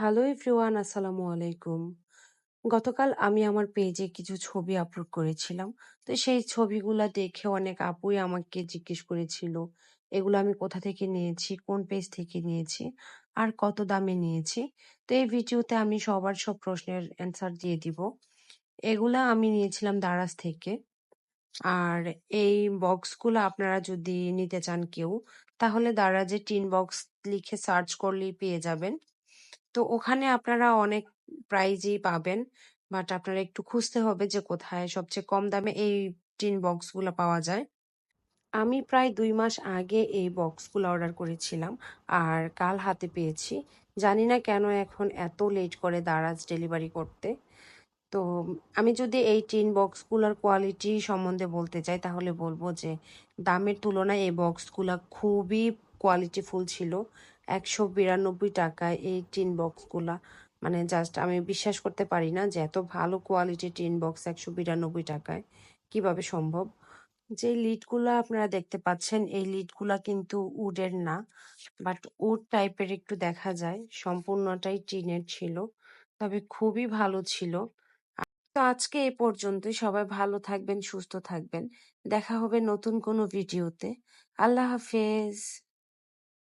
Hello everyone আসসালামু আলাইকুম গতকাল আমি আমার পেজে কিছু ছবি আপলোড করেছিলাম। তো সেই ছবিগুলো দেখে অনেক আপুই আমাকে জিজ্ঞেস করেছিল, এগুলো আমি কোথা থেকে নিয়েছি? কোন পেজ থেকে নিয়েছি? আর কত দামে নিয়েছি? তো এই ভিডিওতে আমি সবার সব প্রশ্নের অ্যান্সার দিয়ে দিব। এগুলা আমি নিয়েছিলাম দারাজ থেকে। আর এই বক্সগুলো আপনারা যদি নিতে চান কেউ, তাহলে দারাজে টিন বক্স লিখে সার্চ করলেই পেয়ে যাবেন। তো ওখানে আপনারা অনেক প্রাইজই পাবেন। বাট আপনারা একটু খুঁজতে হবে যে কোথায় সবচেয়ে কম দামে এই টিন বক্সগুলো পাওয়া যায়। আমি প্রায় ২ মাস আগে এই বক্সগুলো অর্ডার করেছিলাম। আর কাল হাতে পেয়েছি। জানি না কেন এখন এত লেট করে দারাজ ডেলিভারি করতে। তো আমি যদি এই টিন বক্সগুলোর কোয়ালিটি সম্বন্ধে বলতে চাই তাহলে বলব যে দামের তুলনায় এই বক্সগুলা খুবই কোয়ালিটিফুল ছিল। একশো বিরানব্বই টাকায় এই টিন বক্সগুলা মানে জাস্ট আমি বিশ্বাস করতে পারি না যে এত ভালো কোয়ালিটির টিন বক্স একশো বিরানব্বই টাকায়। কীভাবে সম্ভব? যে লিডগুলো আপনারা দেখতে পাচ্ছেন, এই লিডগুলা কিন্তু উডের না। বাট উড টাইপের একটু দেখা যায়। সম্পূর্ণটাই টিনের ছিল। তবে খুবই ভালো ছিল। তো আজকে এ পর্যন্তই। সবাই ভালো থাকবেন, সুস্থ থাকবেন। দেখা হবে নতুন কোনো ভিডিওতে আল্লাহ হাফেজ।